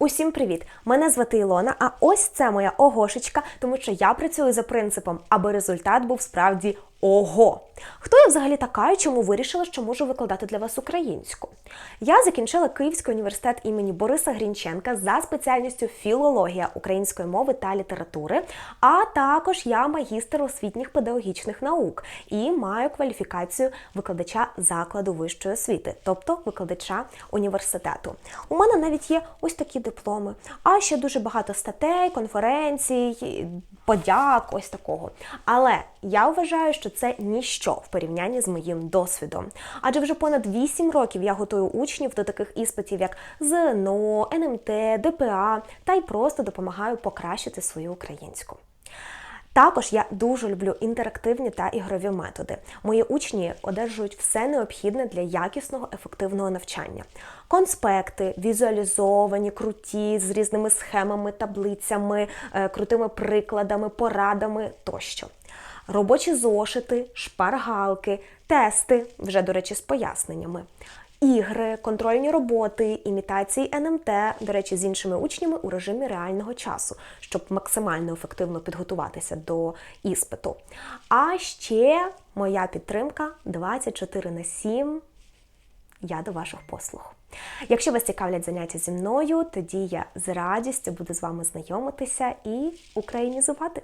Усім привіт! Мене звати Ілона, а ось це моя огошечка, тому що я працюю за принципом, аби результат був справді ого. Хто я взагалі така і чому вирішила, що можу викладати для вас українську? Я закінчила Київський університет імені Бориса Грінченка за спеціальністю філологія української мови та літератури, а також я магістр освітніх педагогічних наук і маю кваліфікацію викладача закладу вищої освіти, тобто викладача університету. У мене навіть є ось такі дипломи, а ще дуже багато статей, конференцій, подяк, ось такого. Але я вважаю, що це ніщо в порівнянні з моїм досвідом. Адже вже понад 8 років я готую учнів до таких іспитів, як ЗНО, НМТ, ДПА, та й просто допомагаю покращити свою українську. Також я дуже люблю інтерактивні та ігрові методи. Мої учні одержують все необхідне для якісного ефективного навчання: конспекти, візуалізовані, круті, з різними схемами, таблицями, е, крутими прикладами, порадами тощо. Робочі зошити, шпаргалки, тести, вже, до речі, з поясненнями. Ігри, контрольні роботи, імітації НМТ, до речі, з іншими учнями у режимі реального часу, щоб максимально ефективно підготуватися до іспиту. А ще моя підтримка 24 на 7. Я до ваших послуг. Якщо вас цікавлять заняття зі мною, тоді я з радістю буду з вами знайомитися і українізувати.